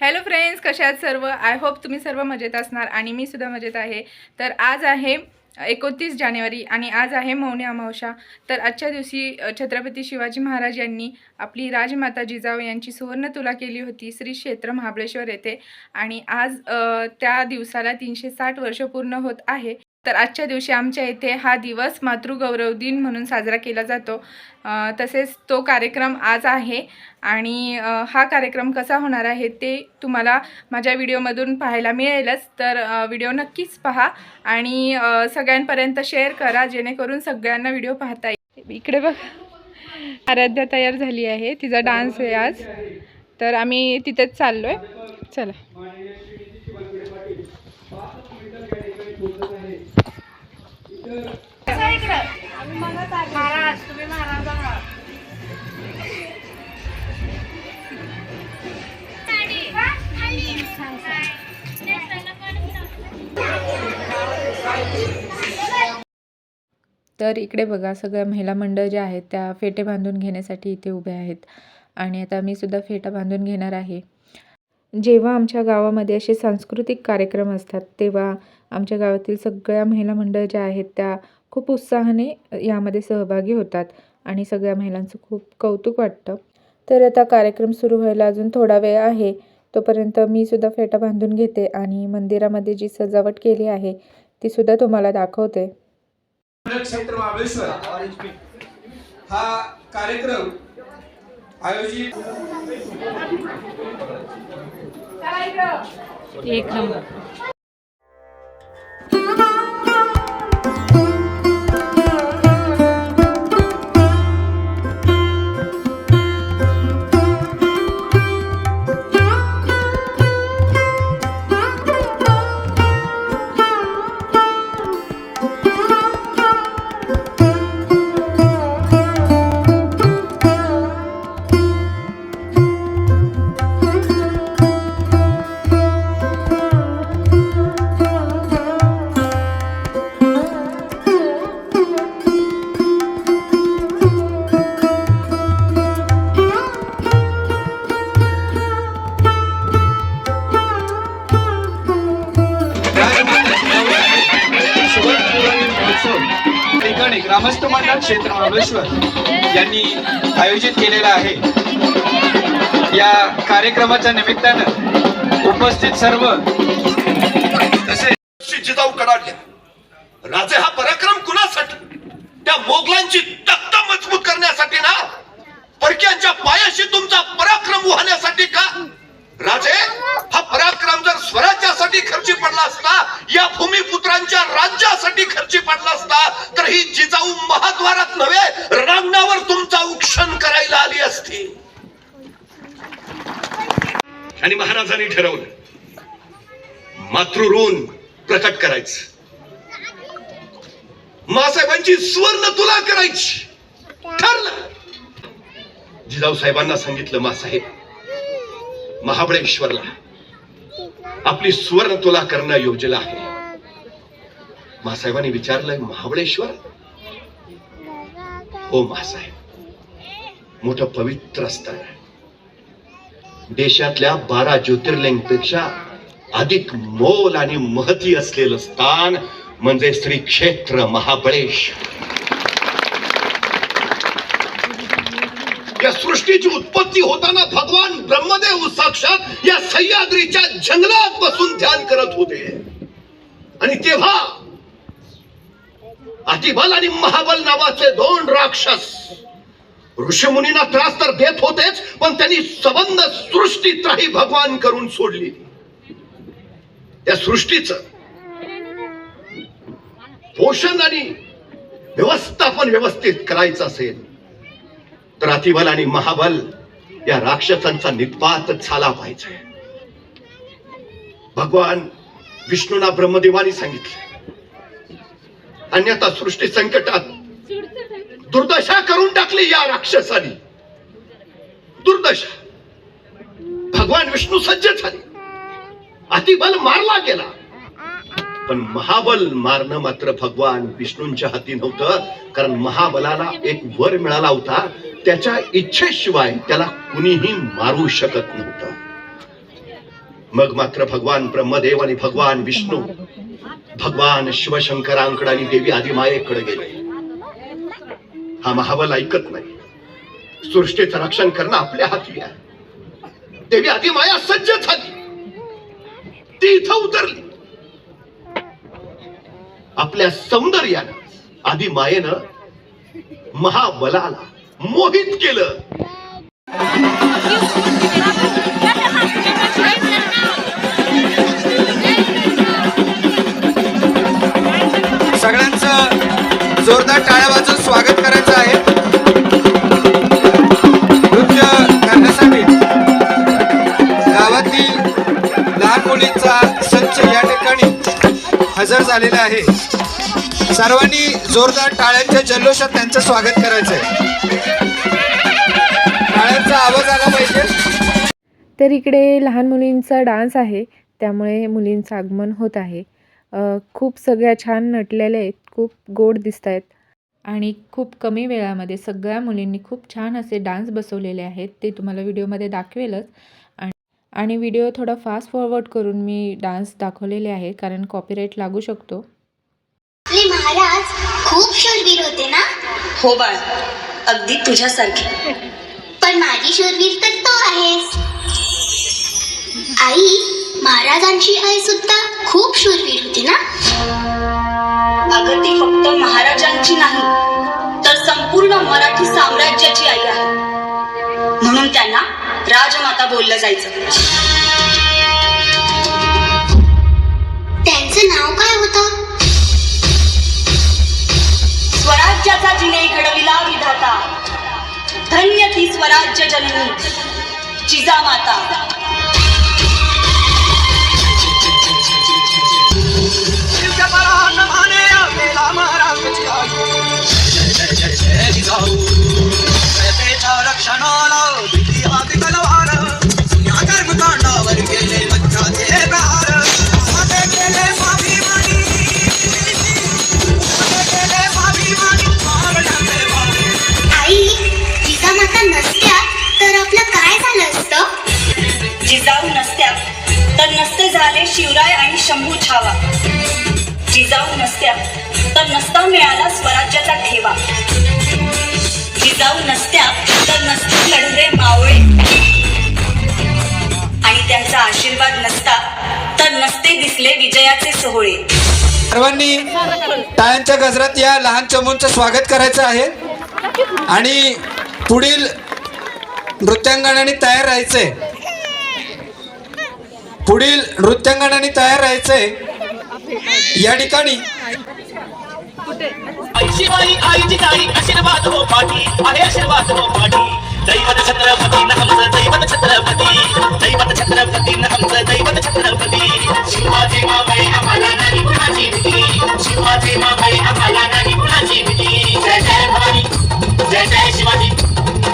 Hello friends कशा आहात सर्व? आय होप तुम्ही सर्व मजेत असणार आणि मी सुद्धा मजेत आहे. तर आज आहे एकोणतीस जानेवारी आणि आज आहे मौनी अमावस्या. तर आजच्या दिवशी छत्रपती शिवाजी महाराज यांनी आपली राजमाता जिजाऊ यांची सुवर्ण तुला केली होती श्री क्षेत्र महाबळेश्वर येथे. आणि आज त्या दिवसाला तीनशे साठ वर्ष पूर्ण होत आहे. तर आजच्या दिवशी आमच्या इथे हा दिवस मातृगौरव दिन म्हणून साजरा केला जातो. तसेच तो कार्यक्रम आज आहे आणि हा कार्यक्रम कसा होणार आहे ते तुम्हाला माझ्या व्हिडिओमधून पाहायला मिळेलच. तर व्हिडिओ नक्कीच पहा आणि सगळ्यांपर्यंत शेअर करा जेणेकरून सगळ्यांना व्हिडिओ पाहता येईल. इकडे बघ. आराध्या तयार झाली आहे. तिचा डान्स आहे आज. तर आम्ही तिथेच चाललो आहे चला. महाराज तुम्ही महाराज आहात. तर इकडे बघा सगळ्या महिला मंडळ ज्या आहेत त्या फेटे बांधून घेण्यासाठी इथे उभ्या आहेत आणि आता मी सुद्धा फेटा बांधून घेणार आहे जेव्हा आमच्या गावामध्ये असे सांस्कृतिक कार्यक्रम असतात तेव्हा आमच्या गावातील सगळ्या महिला मंडळ ज्या आहेत त्या खूप उत्साहाने यामध्ये सहभागी होतात आणि सगळ्या महिलांचं खूप कौतुक वाटतं. तर आता कार्यक्रम सुरू व्हायला अजून थोडा वेळ आहे. तोपर्यंत मी सुद्धा फेटा बांधून घेते आणि मंदिरामध्ये जी सजावट केली आहे ती सुद्धा तुम्हाला दाखवते. क्षेत्र महाबळेश्वर. हा कार्यक्रम आयोजित एक नंबर. ठिकाणी ग्रामस्थ मंडळ क्षेत्र महाबळेश्वर यांनी आयोजित केलेला आहे. या कार्यक्रमाच्या निमित्तानं उपस्थित सर्व आणि महाराजांनी ठरवलं मातृऋण प्रकट करायचं. मासाहेबांची सुवर्ण तुला करायची. ठरलं. जिजाऊ साहेबांना सांगितलं मासाहेब महाबळेश्वरला आपली सुवर्ण तुला करणं योजलं आहे. मासाहेबांनी विचारलं महाबळेश्वर? हो मासाहेब. मोठं पवित्र स्थळ आहे. देशातल्या बारा ज्योतिर्लिंगपेक्षा अधिक मोल आणि महती असलेलं स्थान म्हणजे श्री क्षेत्र महाबळेश्वर या सृष्टीची उत्पत्ती होताना भगवान ब्रह्मदेव साक्षात या सह्याद्रीच्या जंगलात बसून ध्यान करत होते. आणि तेव्हा अतिबल आणि महाबल नावाचे दोन राक्षस ऋषीमुनींना त्रास तर देत होतेच पण त्यांनी सबंध सृष्टी त्राही भगवान करून सोडली. त्या सृष्टीच पोषण आणि व्यवस्थापन व्यवस्थित करायचं असेल तर अतिबल आणि महाबल या राक्षसांचा निपात झाला पाहिजे. भगवान विष्णूना ब्रह्मदेवानी सांगितले. अन्यथा सृष्टी संकटात दुर्दशा करून टाकली या राक्षसानी. दुर्दशा. भगवान विष्णू सज्ज झाले. अतिबल मारला गेला. पण महाबल मारणं मात्र भगवान विष्णूंच्या हाती नव्हतं कारण महाबलाला एक वर मिळाला होता. त्याच्या इच्छेशिवाय त्याला कुणीही मारू शकत नव्हतं. मग मात्र भगवान ब्रह्मदेव आणि भगवान विष्णू भगवान शिवशंकरांकडे आणि देवी आदिमायेकडे गेले. हा महाबल ऐकत नाही. सृष्टीचं रक्षण करणं आपल्या हाती आहे. देवी आदिमाया सज्ज झाली. ती इथं उतरली. आपल्या सौंदर्यानं आधी मायेनं महाबलाला मोहित केलं. सगळ्यांचं जोरदार टाळ्या वाजून स्वागत करायचं आहे. नृत्य करण्यासाठी गावातील लहान मुलींचा संच या ठिकाणी हजर झालेला आहे. सर्वांनी जोरदार टाळ्यांच्या जल्लोषात त्यांचं स्वागत करायचं आहे टाळ्यांचा आवाज आला पाहिजे. तर इकडे लहान मुलींचा डान्स आहे त्यामुळे मुलींचं आगमन होत आहे. खूप सगळ्या छान नटलेल्या आहेत. खूप गोड दिसत आहेत आणि खूप कमी वेळामध्ये सगळ्या मुलींनी खूप छान असे डान्स बसवलेले आहेत. ते तुम्हाला व्हिडिओमध्ये दाखवेलच. आणि आणि व्हिडिओ थोडा फास्ट फॉरवर्ड करून मी डान्स दाखवलेले आहे कारण कॉपीराईट लागू शकतो. आपले महाराज खूप शूरवीर होते ना? हो बाळ अगदी तुझ्यासारखे. पण माझी शूरवीर तर तो आहेस. आई महाराजांची आई सुद्धा खूप शूरवीर होती ना? अगं ती फक्त महाराजांची नाही तर संपूर्ण मराठी साम्राज्याची आई आहे. म्हणून त्यांना राजमाता बोललं जायचं. त्यांचं नाव काय होतं? स्वराज्याचा जिने घडविला विधाता. धन्य ती स्वराज्य जननी जिजामाता. रक्षणाला दिली हाती तलवार. या कर्मकांडावर गेले मच्छाचे प्रहार. माझे केले स्वाभिमानी. माझे केले स्वाभिमानी. महाराजांचे भावी. आई जिजामाता नसत्या तर आपलं काय झालं असतं? जिजाऊ नसत्या तर नसते झाले शिवराय आणि शंभू छावा. जिजाऊ नसत्या तर नसता मिळाला स्वराज्याचा ठेवा. जिजाऊ नसत्या तर नसते लढले मावळे. आणि त्यांचा आशीर्वाद नसता तर नसते दिसले विजयाचे सोहळे. सर्वांनी टाळ्यांच्या गजरात या लहान चमूंचं स्वागत करायचं आहे. आणि पुढील नृत्यांगणाने तयार राहायचंय. पुढील नृत्यांगणाने तयार राहायचंय. या ठिकाणी शिवाई आईची ताई आशीर्वाद हो पाठी. आहे आशीर्वाद हो पाठी. दैवत छत्रपती नमचं दैवत छत्रपती. दैवत छत्रपती नमचं दैवत छत्रपती. शिवाजी मावळे आम्हाला नाही कुणाची भीती. शिवाजी मावळे आम्हाला नाही कुणाची भीती. जय जय भवानी. जय जय शिवाजी.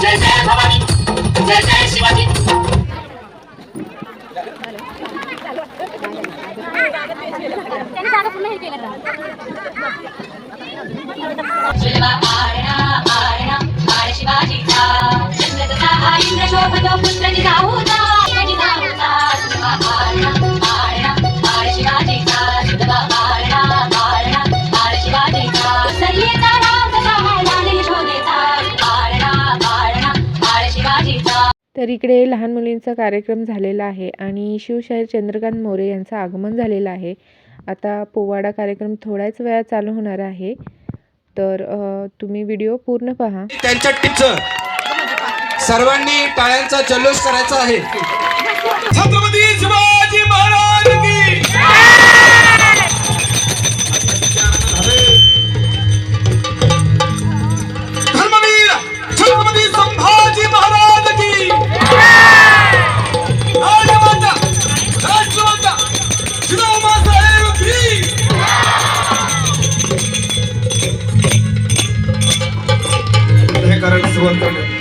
जय जय भवानी. जय जय शिवाजी. आर शिवाजीचा चंद्रगता हा इंद्र तर इकडे लहान मुलींचा कार्यक्रम झालेला आहे आणि शिवशाहीर चंद्रकांत मोरे यांचं आगमन झालेलं आहे. आता पोवाडा कार्यक्रम थोड्याच वेळात चालू होणार आहे. तर तुम्ही व्हिडिओ पूर्ण पहा. त्यांच्या टीमचं सर्वांनी टाळ्यांचा जल्लोष करायचा आहे. हे कारण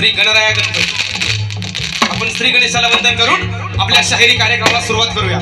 श्री गणराया गणपती आपण श्री गणेशाला वंदन करून आपल्या शाहिरी कार्यक्रमाला सुरुवात करूया.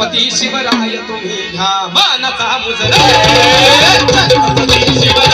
गणपती शिवराय तुम्ही घ्या. मानता मुजरा गणपती शिवराय.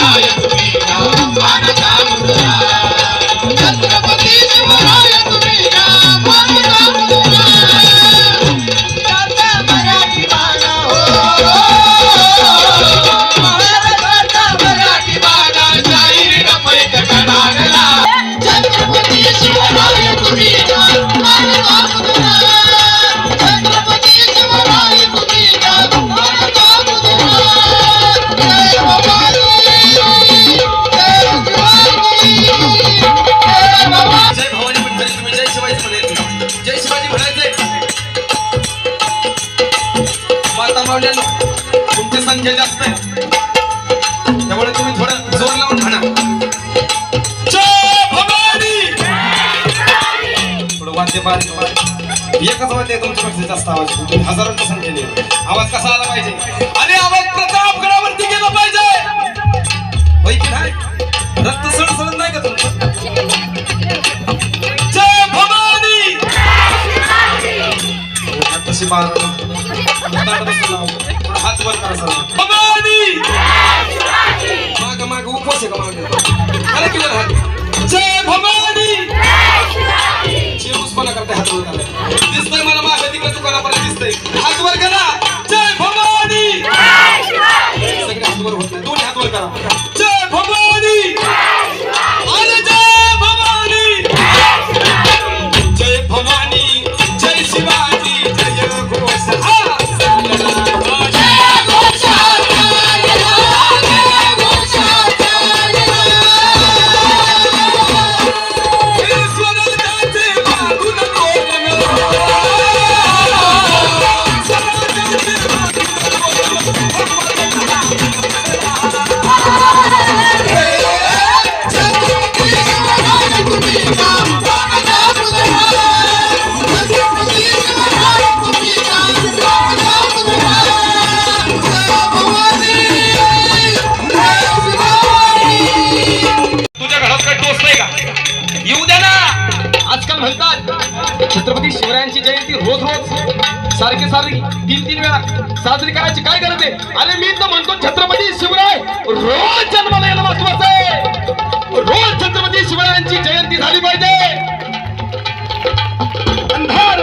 बारीक बारीक एकच वाद्य तुमच्या पेक्षा जास्त आवाज तुम्ही हजारांच्या संख्येने आवाज कसा आला पाहिजे? आणि आवाज प्रतापगडावरती गेला पाहिजे. होय की नाही? रक्त सळसळत नाही का तुमचं? जय भवानी! तशी मार हात वर करा सर भवानी! माग उपवास आहे का माग? अरे किती जय भवानी! करते हात जयंती रोज रोज सारखी सारखी तीन तीन वेळा साजरी करायची काय गरज आहे? अरे मी तर म्हणतो छत्रपती शिवराय रोज जन्माला येणं महत्वाचं आहे. रोज छत्रपती शिवरायांची जयंती झाली पाहिजे. अंधार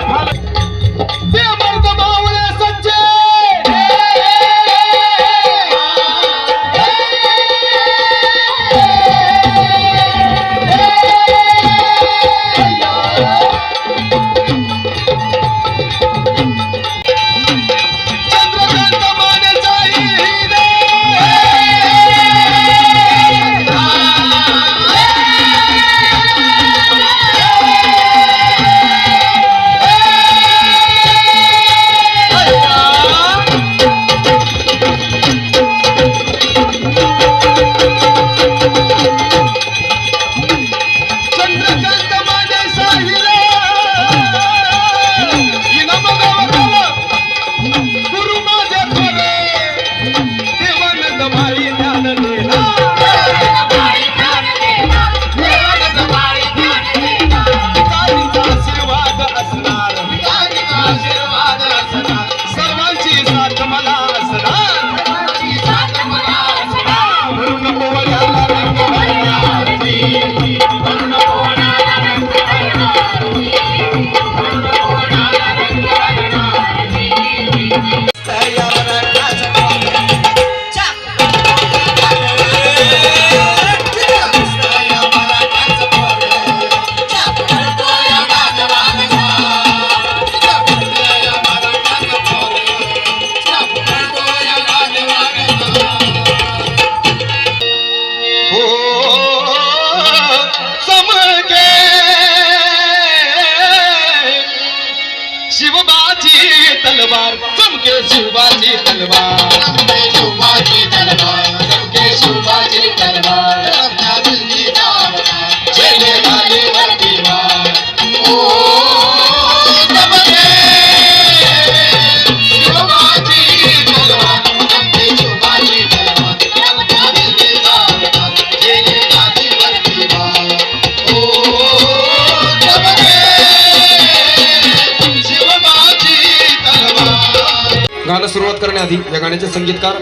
सुरुवात या गाण्याचे संगीतकार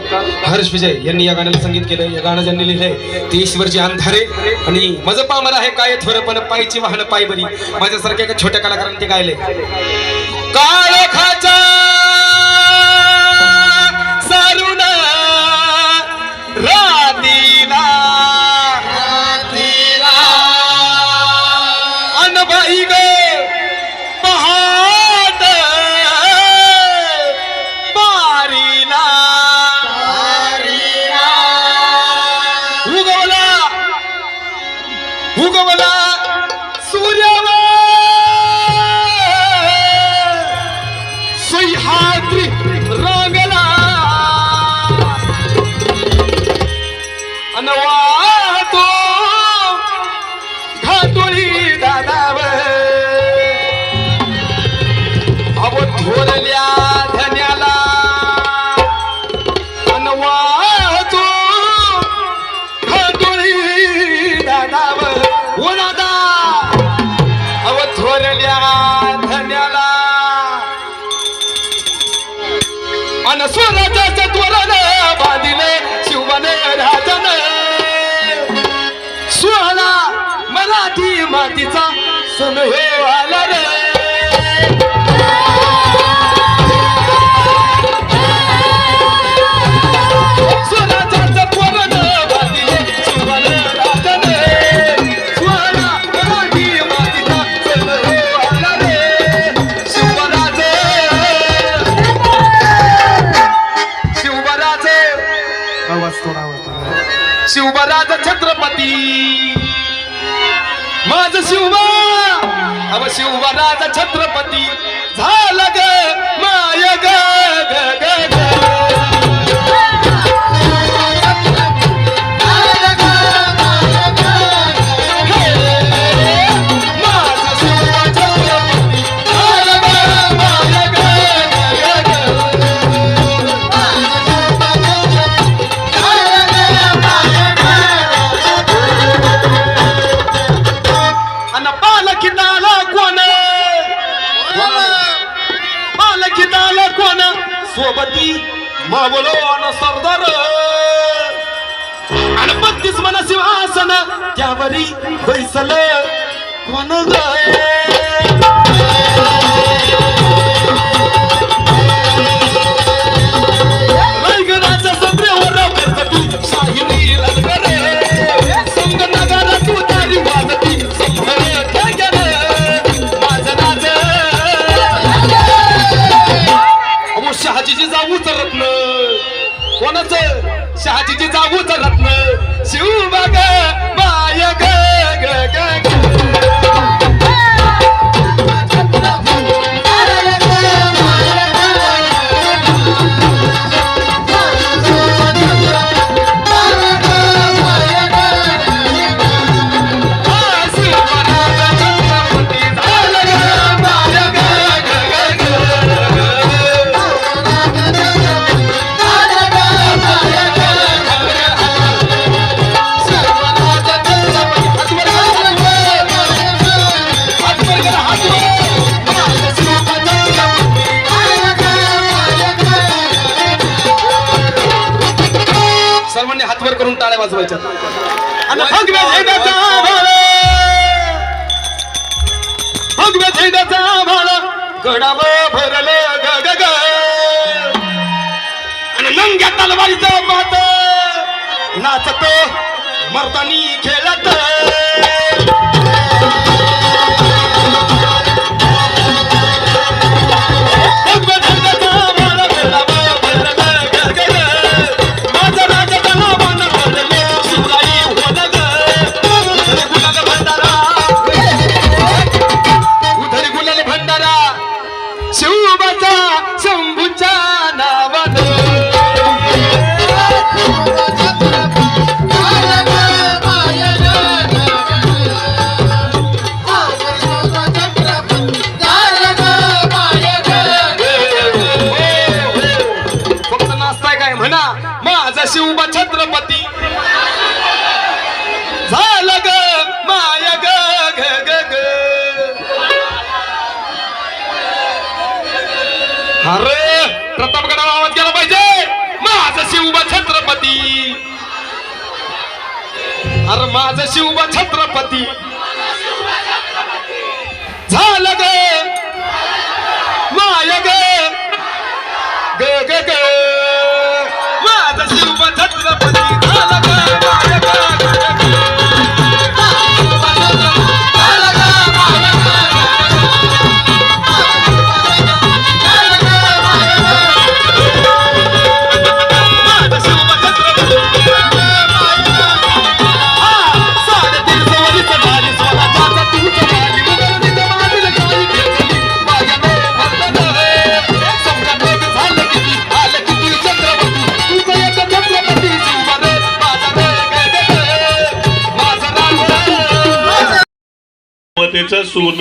हर्ष विजय यांनी या गाण्याला संगीत केलं. या गाणं ज्यांनी लिहिलंय ते ईश्वरची अंधारे आणि मज पामर आहे काय थोरपण पायची वाहन पाय बरी माझ्यासारख्या एका छोट्या कलाकारांनी ते गायले काय तिचा सण वाला आला रे शिवराज छत्रपती. झाल ग माय ग. शहाजीची जाऊच रत्न कोणाच? शहाजीची जाऊच रत्न शिव बा ग बाह ग ग ग. सर्वांनी हातवर करून टाळ्या वाजवायच्या आणि तलवारीचा मात. नाचत मर्दानी खेळत.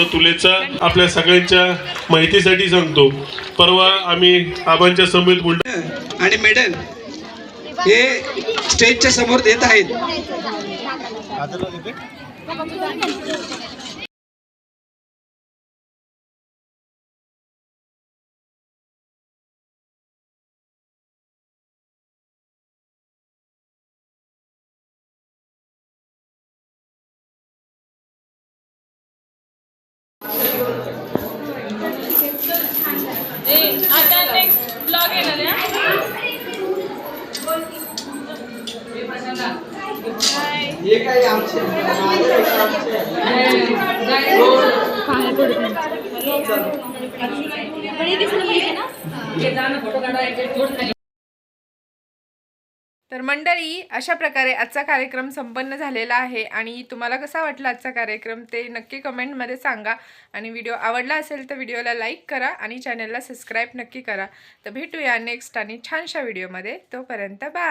तुलेचा आपल्या सगळ्यांच्या माहितीसाठी सांगतो. परवा आम्ही आबांच्या समेत बुलढाणा आणि मेडल हे स्टेजच्या समोर देत आहेत. आता नेक्स्ट ब्लॉग येणार आहे हे? तर मंडळी अशा प्रकारे आजचा कार्यक्रम संपन्न झालेला आहे आणि तुम्हाला कसा वाटला आजचा कार्यक्रम ते नक्की कमेंटमध्ये सांगा. आणि व्हिडिओ आवडला असेल तर व्हिडिओला लाईक करा आणि चॅनलला सबस्क्राईब नक्की करा. तर भेटूया नेक्स्ट आणि छानशा व्हिडिओमध्ये. तोपर्यंत बाय